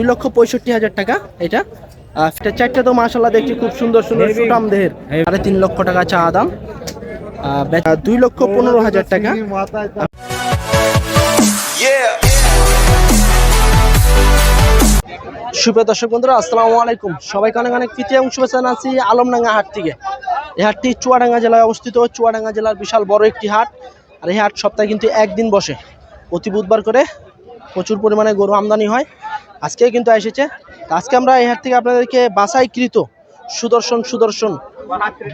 দুই লক্ষ পঁয়ষট্টি হাজার টাকা এটা। এটা চারটা তো মাসাল্লাহ দেখছি খুব সুন্দর সুন্দর সুটাম দেহের। সাড়ে তিন লক্ষ টাকা চা দাম। দুই লক্ষ পনেরো হাজার টাকা। সুপ্রিয় দর্শক বন্ধুরা আসসালামু আলাইকুম। সবাইকে অনেক অনেক প্রীতি এবং শুভেচ্ছা জানাচ্ছি আলমডাঙ্গা হাট থেকে। এই হাটটি চুয়াডাঙ্গা জেলায় অবস্থিত। চুয়াডাঙ্গা জেলার বিশাল বড় একটি হাট। আর এই হাট সপ্তাহে কিন্তু একদিন বসে। প্রতি বুধবার করে প্রচুর পরিমাণে গরু আমদানি হয়। আজকে কিন্তু এসেছে। আজকে আমরা এই হাট থেকে আপনাদেরকে বাছাইকৃত সুদর্শন সুদর্শন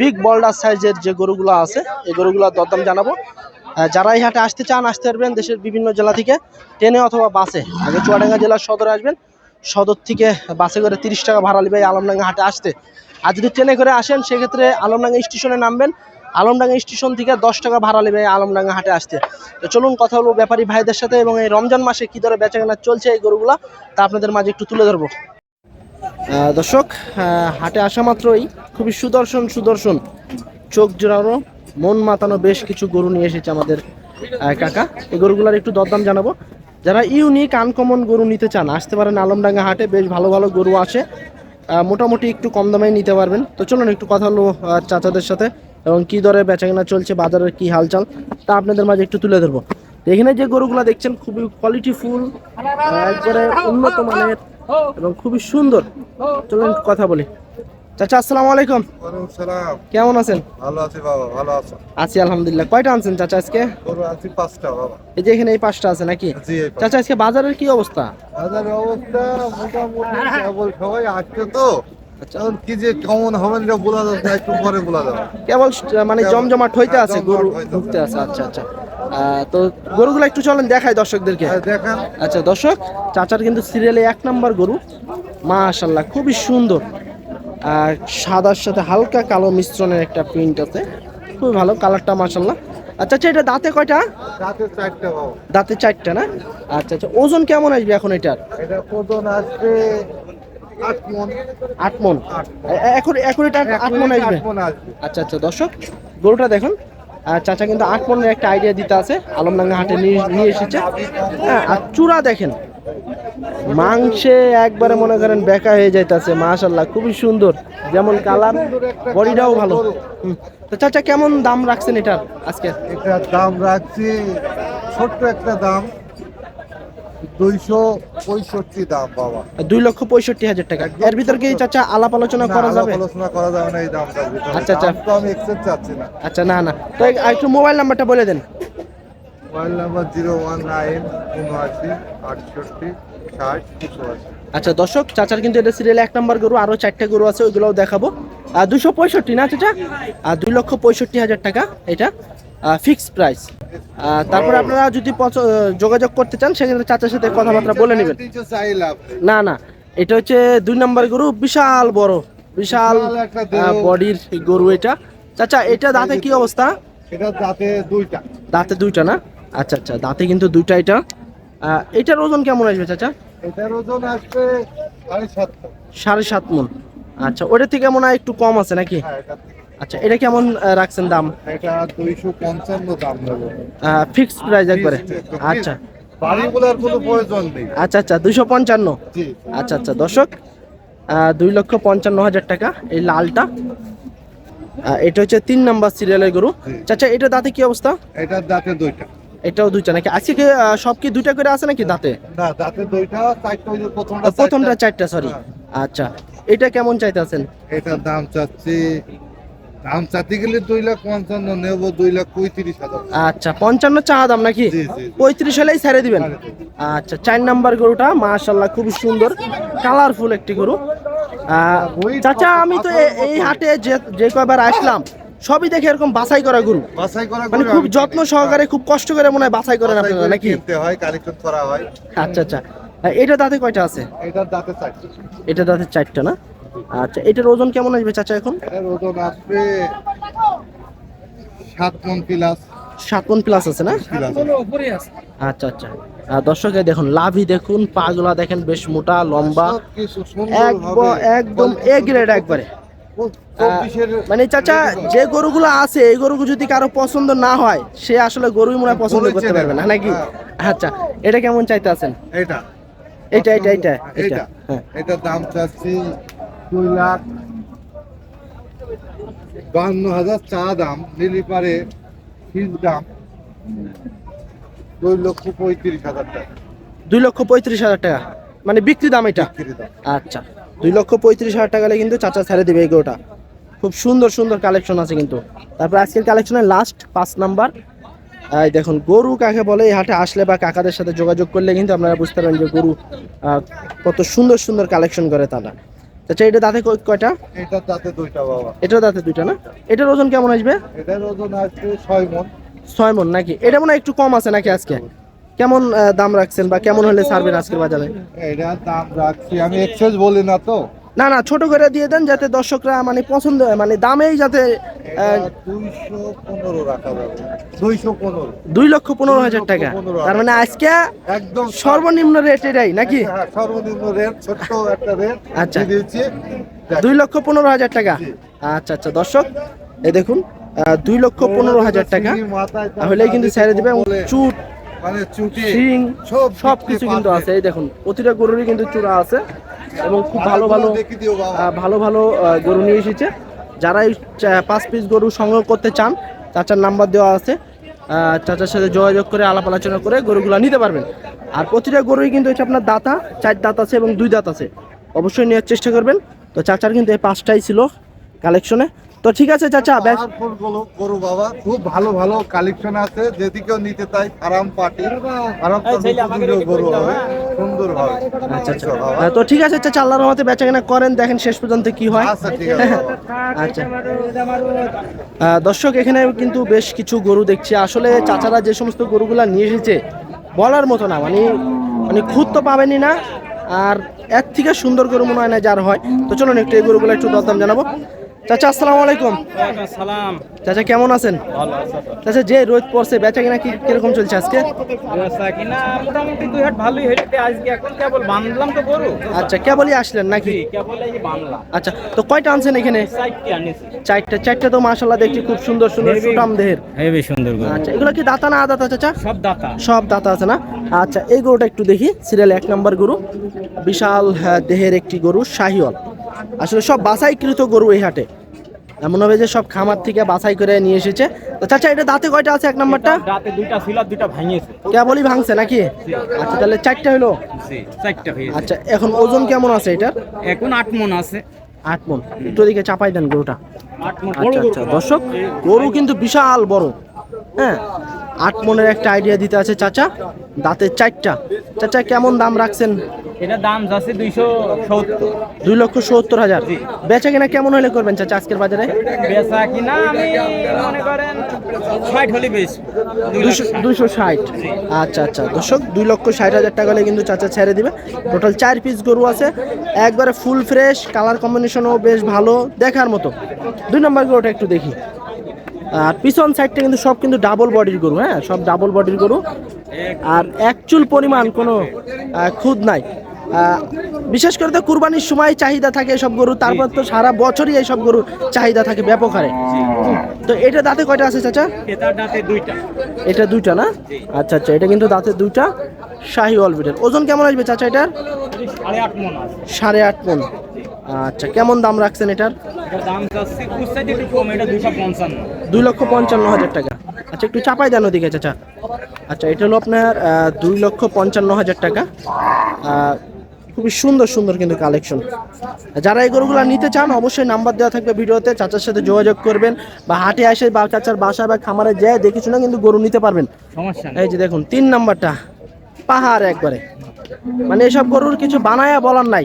বিগ বল্ডার সাইজের যে গরুগুলো আছে, এই গরুগুলোর দরদাম জানাব। যারা এই হাটে আসতে চান, আসতে পারবেন দেশের বিভিন্ন জেলা থেকে। ট্রেনে অথবা বাসে, আগে চুয়াডাঙ্গা জেলার সদরে আসবেন। সদর থেকে বাসে করে তিরিশ টাকা ভাড়া নেবে আলমডাঙ্গা হাটে আসতে। আর যদি ট্রেনে করে আসেন, সেক্ষেত্রে আলমডাঙ্গা স্টেশনে নামবেন। আলমডাঙ্গা স্টেশন থেকে দশ টাকা ভাড়া নেবে আলমডাঙ্গা হাটে আসতে। তো চলুন কথা বলব ব্যাপারী ভাইদের সাথে এবং এই রমজান মাসে কী দরে বেচাকেনা চলছে এই গরুগুলা, তা আপনাদের মাঝে একটু তুলে ধরবো। দর্শক হাটে আসা মাত্রই খুবই সুদর্শন সুদর্শন। চোখ জোড়ানো, মন মাতানো বেশ কিছু গরু নিয়ে এসেছে আমাদের কাকা। এই গরুগুলার একটু দরদাম জানাব। যারা ইউনিক, আনকমন গরু নিতে চান, আসতে পারেন আলমডাঙ্গা হাটে, বেশ ভালো ভালো গরু আসে মোটামুটি একটু কম দামে নিতে পারবেন। তো চলুন একটু কথা হলো চাচাদের সাথে। এবং কি দরে বেচাকেনা চলছে বাজারের কি হালচাল তা আপনাদের মাঝে একটু তুলে ধরবো। এখানে যে গরুগুলা দেখছেন খুবই কোয়ালিটি ফুল একবারে উন্নত মানের এবং খুবই সুন্দর। চলুন কথা বলি। চাচা আসসালামু আলাইকুম। সালাম। কেমন আছেন? ভালো আছি বাবা ভালো আছো? আছি আলহামদুলিল্লাহ। কয়টা আনছেন চাচা আজকে? গরু আছি পাঁচটা বাবা। এই যে এখানে এই পাঁচটা আছে নাকি? জি চাচা আজকে বাজারের কি অবস্থা? বাজারের অবস্থা মোটামুটি কেবল সবাই আসছে তো। এখন কি যে কেমন হবে এটা বলা যাচ্ছে একটু পরে বলা যাবে। কেবল মানে জমজমাট হইতে আছে গরু হইতে আছে। ঢুকতে আছে। আচ্ছা আচ্ছা। তো গরুগুলো একটু চলেন দেখাই দর্শকদেরকে। দেখান। আচ্ছা দর্শক চাচার কিন্তু সিরিয়ালে এক নাম্বার গরু। মাশাল্লাহ খুবই সুন্দর। আর সাদার সাথে হালকা কালো মিশ্রণের একটা প্রিন্ট আছে। খুবই ভালো কালারটা মাশাল্লাহ আচ্ছা আচ্ছা এটা দাঁতে কয়টা? রাতে চারটা দাঁতে চারটা না? আচ্ছা আচ্ছা ওজন কেমন আসবে এখন এটার? এটা ওজন আসবে আট মন। আট মন। এখন এখন এটা আট মন আসবে? আচ্ছা আচ্ছা দর্শক গরুটা দেখুন। আর চাচা কিন্তু আট মনের একটা আইডিয়া দিতে আছে। আলমডাঙ্গা হাটে নিয়ে নিয়ে এসেছে। হ্যাঁ আর চূড়া দেখেন। মাংসে একবারে মনে করেন বেকা হয়ে যাইতেছে মাশাল্লাহ খুবই সুন্দর। যেমন কালার বডিটাও ভালো। তো চাচা কেমন দাম রাখছেন এটার আজকে? এটার দাম রাখছি ছোট্ট একটা দাম। দুইশো পঁয়ষট্টি দাম বাবা। দুই লক্ষ পঁয়ষট্টি হাজার টাকা। এর ভিতর কি চাচা আলাপ আলোচনা করা যাবে? আলোচনা করা যাবে না এই ভিতরে। আচ্ছা, আচ্ছা। তো আমি এক্সেপ্ট চাচ্ছি না। আচ্ছা না না। তো একটু মোবাইল নাম্বারটা বলে দেন। Mobile number zero one nine উনআশি আটষট্টি ষাট আচ্ছা দর্শক চাচার কিন্তু এটা সিরিয়ালে এক নম্বর গরু আরও চারটা গরু আছে ওইগুলোও দেখাবো। আর দুশো পঁয়ষট্টি না চাচা? আর দুই লক্ষ পঁয়ষট্টি হাজার টাকা এটা। ফিক্সড প্রাইস তারপরে আপনারা যদি যোগাযোগ করতে চান সেক্ষেত্রে চাচার সাথে কথাবার্তা বলে নেবেন। না না এটা হচ্ছে দুই নম্বর গরু বিশাল বড় বিশাল বডির গরু এটা। চাচা এটা দাঁতে কি অবস্থা? এটা দাঁতে দুইটা। দাঁতে দুইটা না? আচ্ছা আচ্ছা দাঁতে কিন্তু দুইটা এটা। এটার ওজন কেমন আসবে চাচা? এটার ওজন আসবে সাড়ে সাতটা সাড়ে সাত মন। আচ্ছা ওটা থেকে মনে হয় একটু কম আছে নাকি? হ্যাঁ আচ্ছা এটা কেমন রাখছেন দাম? এটা দুইশো পঞ্চান্ন দাম নেব। ফিক্সড প্রাইস একবারে? আচ্ছা। বাড়িগুলোর কোনো প্রয়োজন নেই। আচ্ছা আচ্ছা দুইশো পঞ্চান্ন? জি। আচ্ছা আচ্ছা দর্শক দুই লক্ষ পঞ্চান্ন হাজার টাকা এই লালটা। এটা হচ্ছে তিন নাম্বার সিরিয়ালের গরু। চাচা এটা দাঁতে কি অবস্থা? এটার দাঁতে দুইটা। এটাও দুইটা নাকি? আজকে কি সব কি দুইটা করে আছে নাকি দাঁতে? না দাঁতে দুইটা প্রথমটা প্রথমটা চারটা। সরি হ্যাঁ। আচ্ছা এটা কেমন চাইতেছেন? এটার দাম চাচ্ছি দাম চাচ্ছি গেলে দুই লাখ পঞ্চান্ন নেব দুই লাখ পঁয়ত্রিশ হাজার। আচ্ছা পঞ্চান্ন চা দাম নাকি। পঁয়ত্রিশ হলেই ছেড়ে দিবেন। আচ্ছা চার নাম্বার গরুটা মাশাল্লাহ খুবই সুন্দর কালারফুল একটি গরু। চাচা আমি তো এই হাটে যে যে কয়বার আসলাম সবই দেখে এরকম বাছাই করা গরু। বাছাই করা মানে খুব যত্ন সহকারে খুব কষ্ট করে মনে হয় বাছাই করেন আপনারা করে নাকি? কিনতে হয় কালেকশন করা হয়। আচ্ছা আচ্ছা। এটা দাঁতে কয়টা আছে? এটার দাঁতে চারটে। এটা দাঁতে চারটা না? আচ্ছা এটার ওজন কেমন আসবে চাচা এখন? এটার ওজন আসবে সাত মন প্লাস সাত মন প্লাস আছে না? আচ্ছা আচ্ছা। দর্শকে দেখুন লাভি দেখুন পাগুলা দেখেন বেশ মোটা লম্বা। একদম এ গ্রেড একবারে। মানে চাচা যে গরুগুলো আছে এই গরুগুলো যদি কারও পছন্দ না হয় সে আসলে গরুই মনে পছন্দ করতে পারবে না। নাকি? হ্যাঁ। আচ্ছা এটা কেমন চাইতে আছেন এটা এইটা এইটা এইটা। এইটা। এটা হ্যাঁ দাম চাচ্ছি দুই লাখ বান্ন হাজার চা দাম নিলি পারে ফিস দাম দুই লক্ষ পঁয়ত্রিশ হাজার টাকা। দুই লক্ষ পঁয়ত্রিশ হাজার টাকা। মানে বিক্রি দাম এটা? আচ্ছা। দুই লক্ষ পঁয়ত্রিশ হাজার টাকা কিন্তু চাচা ছেড়ে দেবে এই গরুটা। খুব সুন্দর সুন্দর কালেকশন আছে কিন্তু। তারপর আজকের কালেকশনের লাস্ট পাঁচ নাম্বার এই দেখুন গরু কাকে বলে? এই হাটে আসলে বা কাকাদের সাথে যোগাযোগ করলে কিন্তু আপনারা বুঝতে পারবেন যে গরু কত সুন্দর সুন্দর কালেকশন করে তারা। আচ্ছা এটা দাঁতে কয়টা? এটা দাঁতে দুইটা বাবা। এটা দাঁতে দুইটা না? এটার ওজন কেমন আসবে? এটার ওজন আছে ছয় মন। ছয় মন নাকি? এটা মনে হয় একটু কম আছে নাকি আজকে? কেমন দাম রাখছেন বা কেমন হলে সার্ভে আজকের বাজারে? এটা দাম রাখছি। আমি এক্সেস বলি না তো। না না ছোট করে দিয়ে দেন যাতে দর্শকরা মানে পছন্দ হয় মানে দামেই যাতে দুই লক্ষ পনেরো হাজার টাকা। তার মানে আজকে একদম সর্বনিম্ন রেট এটাই নাকি? সর্বনিম্ন রেট ছোট্ট একটা রেট আচ্ছা। দুই লক্ষ পনেরো হাজার টাকা? আচ্ছা আচ্ছা দর্শক এই দেখুন দুই লক্ষ পনেরো হাজার টাকা। তাহলেই কিন্তু ছেড়ে দেবে চুট মানে সব সব কিছু কিন্তু আছে। এই দেখুন প্রতিটা গরুরই কিন্তু চূড়া আছে। এবং খুব ভালো ভালো ভালো ভালো গরু নিয়ে এসেছে। যারা এই পাঁচ পিস গরু সংগ্রহ করতে চান, চাচার নাম্বার দেওয়া আছে চাচার সাথে যোগাযোগ করে, আলাপ আলোচনা করে গরুগুলো নিতে পারবেন। আর প্রতিটা গরুই কিন্তু হচ্ছে আপনার দাঁতা, চার দাঁত আছে এবং দুই দাঁত আছে। অবশ্যই নেওয়ার চেষ্টা করবেন। তো চাচার কিন্তু এই পাঁচটাই ছিল কালেকশনে তো ঠিক আছে চাচা ব্যাস গরু বাবা খুব ভালো ভালো কালেকশন আছে। যদি কেউ নিতে চাই আরাম পার্টি আরাম গরু হবে সুন্দর হবে। আচ্ছা আচ্ছা। তো ঠিক আছে চাচা আল্লাহর রহমতে বেচা কেনা করেন দেখেন শেষ পর্যন্ত কি হয়। আচ্ছা ঠিক আছে। আচ্ছা। দর্শক এখানে কিন্তু বেশ কিছু গরু দেখছি। আসলে চাচারা যে সমস্ত গরুগুলা নিয়ে এসেছে বলার মতো না মানে মানে খুদ তো পাবেনই না আর এর থেকে সুন্দর গরু মনে হয় না যার হয়। তো চলুন একটু এই গরুগুলো একটু দরদাম জানাব। চাচা আসসালামু আলাইকুম। সালাম চাচা কেমন আছেন? ভালো চাচা যে রোদ পড়ছে বেচা কিনা কি কীরকম চলছে আজকে? কিনা মোটামুটি দুই হাট ভালোই আজকে এখন কেবল বাঁধলাম তো গরু। আচ্ছা কেবলই আসলেন নাকি? কেবল এই যে আচ্ছা তো কয়টা আনছেন এখানে? চারটা চারটা তো মাশাল্লাহ দেখছি খুব সুন্দর সুন্দর। সুটাম দেহের। হেবি সুন্দর গরু। আচ্ছা এগুলো কি দাতা না আদাতা চাচা? সব দাতা। সব দাতা আছে না? আচ্ছা এই গরুটা একটু দেখি। সিরিয়াল এক নম্বর গরু। বিশাল হ্যাঁ, দেহের একটি গরু শাহিওয়াল। আসলে সব বাছাইকৃত গরু এই হাটে। এমন হবে যে সব খামার থেকে বাছাই করে নিয়ে এসেছে। তো চাচা এটা দাঁতে কয়টা আছে এক নম্বরটা? রাতে দুইটা ছিল আর দুইটা ভাঙিয়েছে। কেবলই ভাঙছে নাকি? আচ্ছা তাহলে চারটা হলো? জি চারটা হয়েছে আচ্ছা এখন ওজন কেমন আছে এটার? এখন আট মন আছে। আট মন। একটু দিকে চাপাই দেন গরুটা। মন। আচ্ছা আচ্ছা দর্শক গরু কিন্তু বিশাল বড়। হ্যাঁ আট মনের একটা আইডিয়া দিতে আছে চাচা। দাঁতের চারটা। চাচা কেমন দাম রাখছেন? এটা দাম যাচ্ছে দুইশো সত্তর। দুই লক্ষ সত্তর হাজার। বেচা কিনা কেমন হলে করবেন চাচা আজকের বাজারে? বেচা কিনা আমি মনে করেন ষাট হলে বেশ দুশো ষাট। আচ্ছা আচ্ছা। দর্শক দুই লক্ষ ষাট হাজার টাকা হলে কিন্তু চাচা ছেড়ে দিবে। টোটাল চার পিস গরু আছে। একবারে ফুল ফ্রেশ কালার কম্বিনেশনও বেশ ভালো দেখার মতো। দুই নম্বর গরুটা একটু দেখি। আর পিছন সাইডটা কিন্তু সব কিন্তু ডাবল বডির গরু হ্যাঁ? সব ডাবল বডির গরু। আর একচুল পরিমাণ কোনো খুদ নাই। বিশেষ করে তো কুরবানির সময় চাহিদা থাকে এসব গরু তারপর তো সারা বছরই এইসব গরুর চাহিদা থাকে ব্যাপক হারে। তো এটা দাঁতে কয়টা আছে চাচা? দাঁতে দুইটা। এটা দুইটা না? আচ্ছা আচ্ছা এটা কিন্তু দাঁতে দুইটা। শাহি অলবিটের ওজন কেমন আসবে চাচা এটার? সাড়ে আট মন সাড়ে আট মন। আচ্ছা কেমন দাম রাখছেন এটার? দুই লক্ষ পঞ্চান্ন। হাজার টাকা। আচ্ছা একটু চাপাই দেন ওদিকে চাচা। আচ্ছা এটা হলো আপনার দুই লক্ষ পঞ্চান্ন হাজার টাকা। খুবই সুন্দর সুন্দর কিন্তু কালেকশন। যারা এই গরুগুলো নিতে চান অবশ্যই নাম্বার দেওয়া থাকবে ভিডিওতে চাচার সাথে যোগাযোগ করবেন বা হাটে আসে বা চাচার বাসা বা খামারে যেয়ে দেখে শুনে কিন্তু গরু নিতে পারবেন। এই যে দেখুন তিন নাম্বারটা পাহাড় একবারে। মানে এসব গরুর কিছু বানায়া বলার নাই।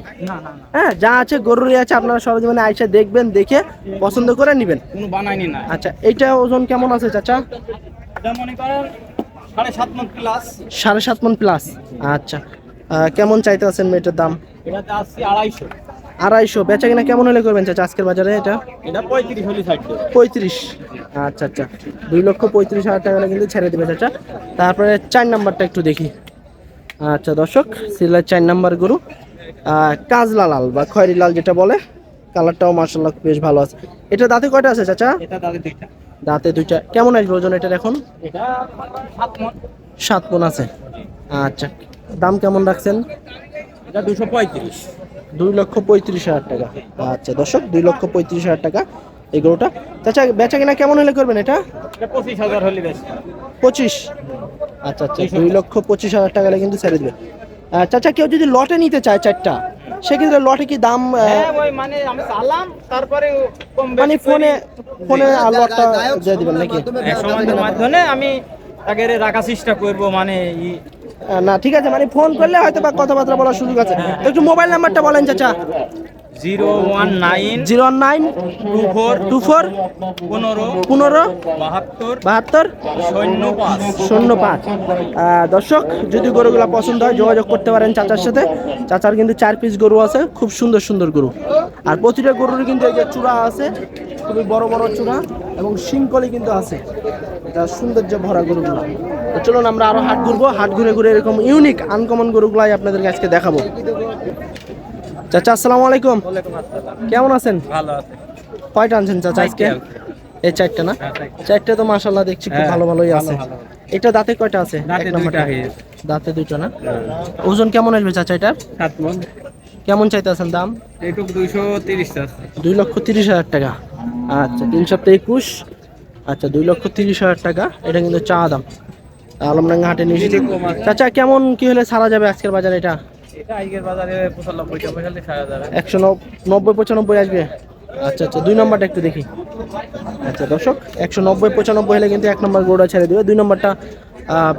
হ্যাঁ যা আছে গরুরই আছে আপনারা সরজমিনে আইসে দেখবেন দেখে পছন্দ করে নেবেন। কোনো বানাইনি না আচ্ছা এইটা ওজন কেমন আছে চাচা? মনে করেন সাড়ে সাত মন প্লাস সাড়ে সাত মন প্লাস আচ্ছা কেমন চাইতে আছেন মেয়েটার দাম? এটাতে আসছি আড়াইশো। আড়াইশো। বেচা কিনা কেমন হলে করবেন চাচা আজকের বাজারে এটা? এটা পঁয়ত্রিশ হলে পঁয়ত্রিশ। আচ্ছা আচ্ছা। দুই লক্ষ পঁয়ত্রিশ হাজার টাকা কিন্তু ছেড়ে দেবে চাচা। তারপরে চার নাম্বারটা একটু দেখি। আচ্ছা দর্শক সিলের চার নাম্বার গরু কাজলা লাল বা খয়েরি লাল যেটা বলে কালারটাও মার্শাল্লাহ বেশ ভালো আছে। এটা দাঁতে কয়টা আছে চাচা? দাঁতে দুইটা। কেমন আসবে ওজন এটার এখন? মন। সাত মন আছে। আচ্ছা দাম কেমন রাখছেন? এটা দুশো পঁয়ত্রিশ। দুই লক্ষ পঁয়ত্রিশ হাজার টাকা। আচ্ছা দর্শক দুই লক্ষ পঁয়ত্রিশ হাজার টাকা। এই গরুটা? চাচা বেচা কিনা কেমন হলে করবেন এটা? পঁচিশ হাজার হলে বেশ পঁচিশ? আচ্ছা আচ্ছা দুই লক্ষ পঁচিশ হাজার টাকা হলে কিন্তু ছেড়ে দেবে। চাচা কেউ যদি লটে নিতে চায় চারটা সেক্ষেত্রে লটে কি দাম হ্যাঁ মানে আমি চালাম তারপরে মানে ফোনে ফোনে লটটা দিয়ে দিবেন নাকি? হ্যাঁ, মাধ্যমে আমি আগে রাখার চেষ্টা করব মানে না ঠিক আছে মানে ফোন করলে হয়তো বা কথাবার্তা বলার সুযোগ আছে একটু মোবাইল নাম্বারটা বলেন চাচা। Zero one nine zero nine two four two four পনেরো পনেরো বাহাত্তর বাহাত্তর শূন্য পাঁচ শূন্য পাঁচ। দর্শক যদি গরুগুলো পছন্দ হয় যোগাযোগ করতে পারেন চাচার সাথে। চাচার কিন্তু চার পিস গরু আছে খুব সুন্দর সুন্দর গরু। আর প্রতিটা গরুর কিন্তু এই যে চূড়া আছে খুবই বড় বড় চূড়া এবং শিংকলি কিন্তু আছে। এটা সৌন্দর্য ভরা গরুগুলো। তো চলুন আমরা আরও হাট ঘুরবো। হাট ঘুরে ঘুরে এরকম ইউনিক আনকমন গরুগুলাই আপনাদেরকে আজকে দেখাবো। চাচা আসসালামু আলাইকুম। কেমন আছেন? ভালো আছে। কয়টা আনছেন চাচা আজকে? এই চারটা না? চারটে। তো মাশাল্লাহ দেখছি খুব হ্যাঁ, ভালো ভালোই আছে। এটা দাঁতে কয়টা আছে? দাঁতে। দুইটা দুইটা না? ওজন কেমন আসবে চাচা মন। কেমন চাইতেছেন দাম? এইটুক দুইশো তিরিশ আছে দুই লক্ষ তিরিশ হাজার টাকা। আচ্ছা তিন সপ্তাহ একুশ। আচ্ছা দুই লক্ষ তিরিশ হাজার টাকা। এটা কিন্তু চা দাম। আলমডাঙ্গা হাটে নিয়ে চাচা কেমন কি হলে ছাড়া যাবে আজকের বাজারে এটা? একশো নব্বই পঁচানব্বই আসবে? আচ্ছা আচ্ছা দুই নম্বরটা একটু দেখি। আচ্ছা দর্শক একশো নব্বই পঁচানব্বই হলে কিন্তু এক নম্বর গরুটা ছেড়ে দিবে। দুই নম্বরটা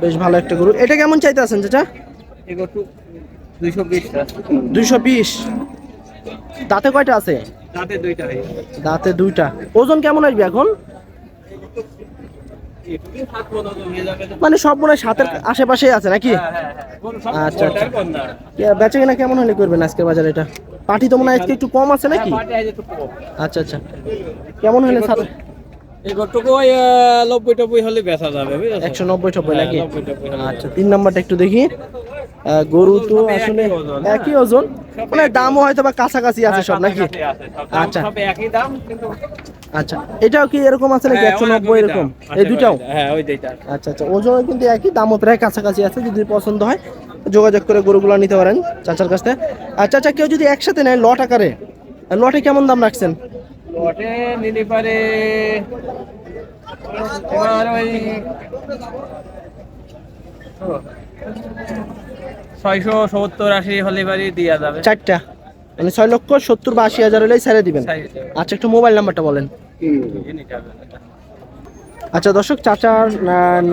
বেশ ভালো একটা গরু। এটা কেমন চাইতে আছেন চাচা? দুইশো বিশ। দাঁতে কয়টা আছে। দাঁতে দুইটা। ওজন কেমন আসবে এখন? মন হয়ে সব মনে হয় সাতের আশেপাশেই আছে নাকি হ্যাঁ, হ্যাঁ, হ্যাঁ। আচ্ছা, আচ্ছা। বেচা কিনা কেমন হলে করবেন আজকের বাজারে এটা পাটি তো মনে হয় আজকে একটু কম আছে নাকি। আচ্ছা আচ্ছা কেমন হলে বুঝেছ? একশো নব্বই টব্বই হ্যাঁ, নাকি আচ্ছা তিন নাম্বারটা একটু দেখি গরু তো আসলে হ্যাঁ। একই ওজন মানে দামও হয়তো বা কাছাকাছি আছে হ্যাঁ, সব নাকি আচ্ছা। একই দাম, কিন্তু আচ্ছা এটাও কি এরকম আছে নাকি? হ্যাঁ, একশো নব্বই এরকম? এই দুটাও হ্যাঁ, ওই দুইটা। আচ্ছা আচ্ছা ওজন কিন্তু একই দামও প্রায় কাছাকাছি আছে যদি পছন্দ হয় যোগাযোগ করে গরুগুলো নিতে পারেন চাচার কাছ থেকে। আর চাচা কেউ যদি একসাথে নেয় লট আকারে লটে কেমন দাম রাখছেন? লটে নিতে পারে ছয়শো সত্তর আশি হলে বাড়ি দেওয়া যাবে। চারটা? মানে ছয় লক্ষ সত্তর বা আশি হাজার হলেই ছেড়ে দিবেন। আচ্ছা একটু মোবাইল নাম্বারটা বলেন। আচ্ছা দর্শক চাচার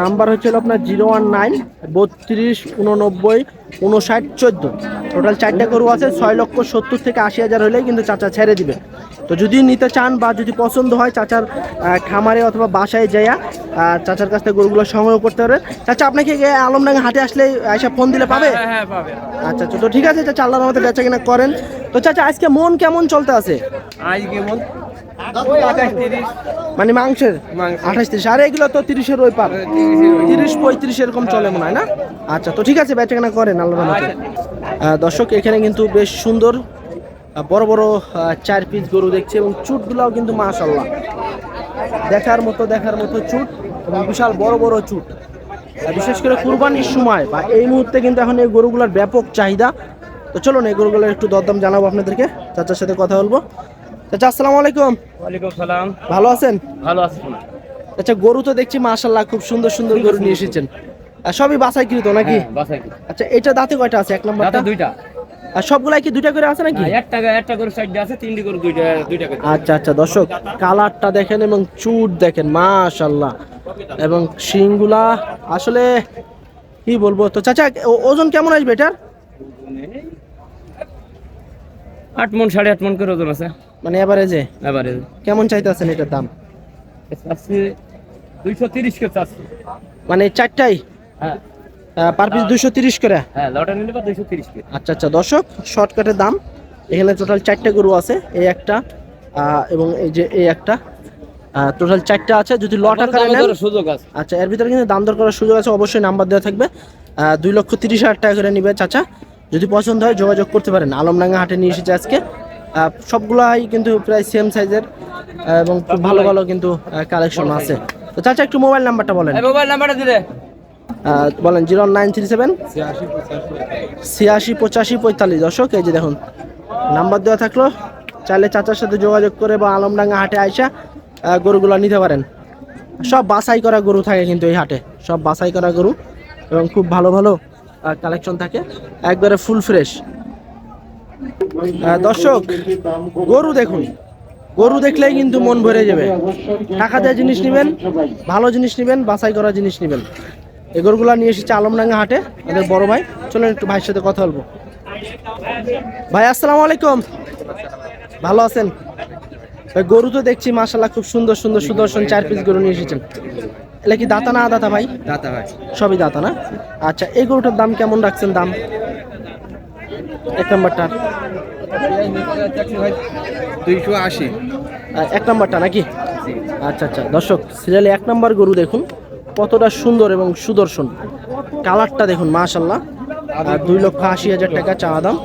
নাম্বার হচ্ছিল আপনার জিরো ওয়ান নাইন বত্রিশ উননব্বই উনষাট চোদ্দ। টোটাল চারটা গরু আছে ছয় লক্ষ সত্তর থেকে আশি হাজার হলেই কিন্তু চাচা ছেড়ে দিবে। তো যদি নিতে চান বা যদি পছন্দ হয় চাচার খামারে অথবা বাসায় যাইয়া চাচার কাছ থেকে গরুগুলো সংগ্রহ করতে পারবে চাচা আপনাকে আলমডাঙ্গা হাটে আসলে এসে ফোন দিলে পাবে? হ্যাঁ হ্যাঁ পাবে। আচ্ছা আচ্ছা তো ঠিক আছে চাচা আল্লাহর মতো বেচা কিনা করেন। তো চাচা আজকে মন কেমন চলতে আছে? আজকে মন মানে মাংসের? আঠাশ তিরিশ। আর এগুলো তো তিরিশের ওই পার। তিরিশ পঁয়ত্রিশ এরকম চলে মনে হয় না? আচ্ছা তো ঠিক আছে বেচা কেনা করেন আল্লাহ মতো দর্শক এখানে কিন্তু বেশ সুন্দর বড় বড় চার পিস গরু দেখছি এবং চুটগুলাও কিন্তু মাশাল্লাহ দেখার মতো দেখার মতো চুট এবং বিশাল বড় বড় চুট। বিশেষ করে কুরবানির সময় বা এই মুহূর্তে কিন্তু এখন এই গরুগুলোর ব্যাপক চাহিদা। তো চলুন এই গরুগুলোর একটু দরদাম জানাব আপনাদেরকে। চাচার সাথে কথা বলব। চাচা আসসালামু আলাইকুম। ওয়ালাইকুম সালাম। ভালো আছেন? ভালো আছি আচ্ছা গরু তো দেখছি মাশাল্লাহ খুব সুন্দর সুন্দর গরু নিয়ে এসেছেন। সবই বাসাই কৃত নাকি? বাসাই কি আচ্ছা এটা দাঁতে কয়টা আছে? এক নম্বরটা? দুইটা। আর সবগুলাই কি দুইটা করে আছে নাকি? হ্যাঁ, একটা একটা করে সাইড আছে তিনটি করে দুইটা দুইটা করে আচ্ছা আচ্ছা দর্শক কালারটা দেখেন এবং চুট দেখেন মাশাল্লাহ এবং শিংগুলা আসলে কি বলব তো চাচা ওজন কেমন আসবে এটার? আট মন সাড়ে আট মন করে ওজন আছে। মানে এভারেজে এবারে কেমন চাইতেছেন এটার দাম? দুইশো তিরিশ করে চাচ্ছি। মানে চারটাই? হ্যাঁ। পার পিস দুশো তিরিশ করে? হ্যাঁ লটা নিলে বা দুইশো তিরিশ করে। আচ্ছা আচ্ছা দর্শক শর্টকাটের দাম। এখানে টোটাল চারটে গরু আছে এই একটা এবং এই যে এই একটা টোটাল চারটা আছে যদি লট আকারে নেন। সুযোগ আছে। আচ্ছা এর ভিতরে কিন্তু দাম দর করার সুযোগ আছে অবশ্যই নাম্বার দেওয়া থাকবে। দুই লক্ষ তিরিশ হাজার টাকা করে নিবে চাচা। যদি পছন্দ হয় যোগাযোগ করতে পারেন। আলমডাঙ্গা হাটে নিয়ে এসেছে আজকে। সবগুলাই কিন্তু প্রায় সেম সাইজের এবং খুব ভালো ভালো কিন্তু কালেকশন আছে। তো চাচা একটু মোবাইল নাম্বারটা বলেন। মোবাইল নাম্বারটা দিলে। বলেন জিরো নাইন থ্রি সেভেন ছিয়াশি পঁচাশি পঁয়তাল্লিশ। দর্শক এই যে দেখুন নাম্বার দেওয়া থাকল। চাইলে চাচার সাথে যোগাযোগ করে বা আলমডাঙ্গা হাটে আইসা গরুগুলো নিতে পারেন। সব বাছাই করা গরু থাকে কিন্তু এই হাটে। সব বাছাই করা গরু এবং খুব ভালো ভালো কালেকশন থাকে। একবারে ফুল ফ্রেশ দর্শক গরু দেখুন। গরু দেখলেই কিন্তু মন ভরে যাবে। টাকা দেওয়া জিনিস নেবেন ভালো জিনিস নেবেন বাছাই করা জিনিস নেবেন। এই গরুগুলো নিয়ে এসেছে আলমডাঙ্গা হাটে আমাদের বড় ভাই। চলুন একটু ভাইয়ের সাথে কথা বলব। ভাই আসসালামু আলাইকুম। ভালো আছেন? ভাই গরু তো দেখছি মাশাল্লাহ খুব সুন্দর সুন্দর সুদর্শন চার পিস গরু নিয়ে এসেছেন। এটা কি দাতা না দাতা ভাই? দাতা ভাই। সবই দাতা না? আচ্ছা এই গরুটার দাম কেমন রাখছেন দাম? এক নম্বরটা। দুইশো আশি। এক নম্বরটা নাকি? আচ্ছা আচ্ছা। দর্শক সিরিয়ালে এক নম্বর গরু দেখুন। কতটা সুন্দর এবং সুদর্শন। কালারটা দেখুন মাশাল্লাহ আর দুই লক্ষ আশি হাজার টাকা চা দাম।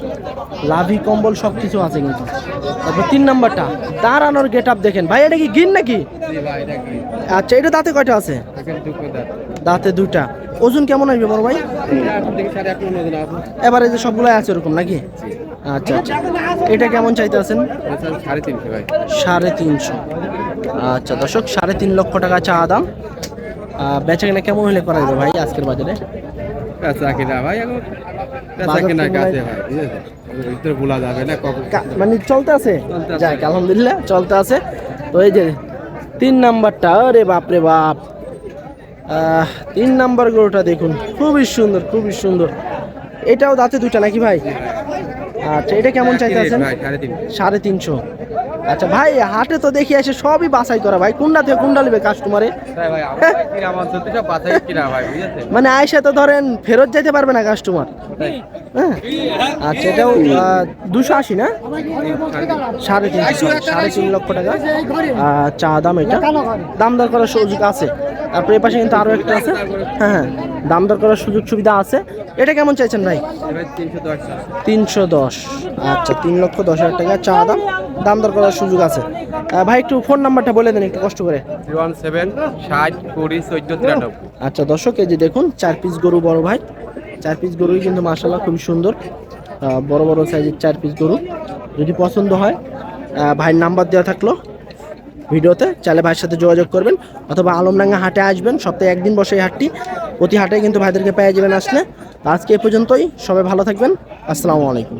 লাভি কম্বল সব কিছু আছে কিন্তু। তারপর তিন নম্বরটা দাঁড়ানোর গেট আপ দেখেন। ভাই এটা কি গিন নাকি? আচ্ছা এটা দাঁতে কয়টা আছে? দাঁতে। দুইটা। ওজন কেমন আসবে বড় ভাই? এবারে যে সবগুলো আছে ওরকম নাকি? আচ্ছা আচ্ছা। এটা কেমন চাইতে আছেন সাড়ে তিনশো আচ্ছা দর্শক সাড়ে তিন লক্ষ টাকা চা দাম। বেচা কেনা কেমন হলে করা যাবে ভাই আজকের বাজারে? পেঁচা কিনা ভাই এখন পেঁচা বাজার কাছে ভাই? ভিতরে বলা যাবে না মানে চলতে আছে? যাক আলহামদুলিল্লাহ চলতে আছে। তো এই যে তিন নাম্বারটা আরে বাপ রে বাপ। তিন নাম্বার গরুটা দেখুন খুবই সুন্দর খুবই সুন্দর। এটাও দাঁতে দুইটা নাকি ভাই? আচ্ছা এটা কেমন চাইতে আছেন? সাড়ে তিনশো। আচ্ছা ভাই হাটে তো দেখি আসে সবই বাছাই করা ভাই। কোনটা থেকে কোনটা নেবে কাস্টমারে বুঝেছেন? মানে আয়সা তো ধরেন ফেরত যেতে পারবে না কাস্টমার হ্যাঁ? আচ্ছা এটাও দুশো আশি না? সাড়ে তিনশো সাড়ে তিন লক্ষ টাকা। চা দাম এটা। দাম দর করার সুযোগ আছে। তারপরে পাশে কিন্তু আরও একটা আছে। হ্যাঁ হ্যাঁ দাম দর করার সুযোগ সুবিধা আছে। এটা কেমন চাইছেন ভাই? তিনশো দশ। আচ্ছা তিন লক্ষ দশ হাজার টাকা চা দাম। দাম দর করার সুযোগ আছে। ভাই একটু ফোন নাম্বারটা বলে দেন একটু কষ্ট করে। আচ্ছা দর্শক এই যে দেখুন চার পিস গরু বড় ভাই। চার পিস গরুই কিন্তু মাসাল্লাহ খুবই সুন্দর। বড় বড় সাইজের চার পিস গরু। যদি পছন্দ হয় ভাইয়ের নাম্বার দেওয়া থাকল ভিডিওতে, চাইলে ভাইয়ের সাথে যোগাযোগ করবেন অথবা আলমডাঙ্গা হাটে আসবেন, সপ্তাহে একদিন বসে এই হাটটি। প্রতি হাটে কিন্তু ভাইদেরকে পেয়ে যাবেন আসলে। আজকে এ পর্যন্তই, সবাই ভালো থাকবেন। আসসালামু আলাইকুম।